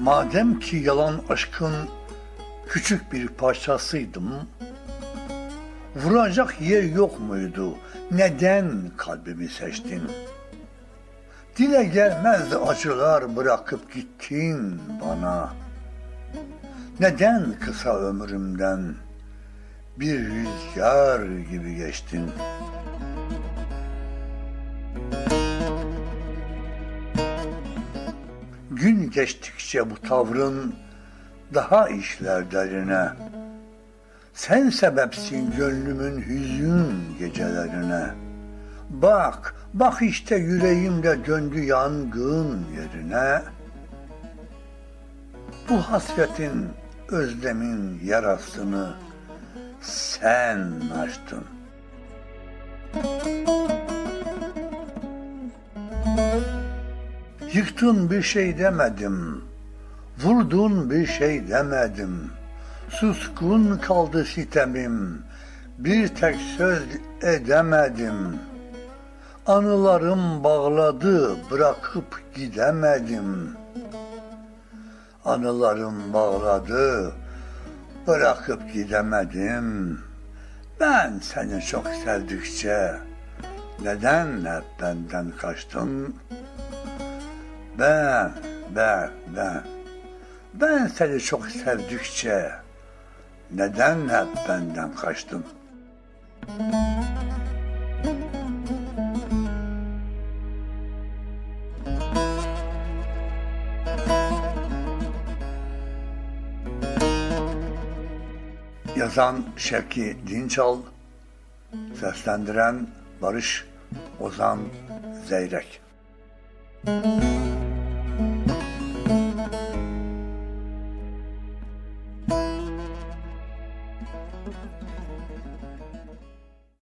Madem ki yalan aşkın küçük bir parçasıydım, vuracak yer yok muydu? Neden kalbimi seçtin? Dile gelmezdi acılar bırakıp gittin bana. Neden kısa ömrümden?'' Bir rüzgar gibi geçtin? Gün geçtikçe bu tavrın daha işler derine. Sen sebepsin gönlümün hüzün gecelerine. Bak, bak işte yüreğimde döndü yangın yerine. Bu hasretin, özlemin yarasını sen açtın. Yıktın bir şey demedim, vurdun bir şey demedim. Suskun kaldı sitemim, bir tek söz edemedim. Anılarım bağladı, bırakıp gidemedim. Anılarım bağladı, bırakıp gidemedim. Ben seni çok sevdikçe neden hep benden kaçtın? Ben, ben, ben. Ben seni çok sevdikçe neden hep benden kaçtın? Yazan Şevki Dinçal, seslendiren Barış Ozan Zeyrek.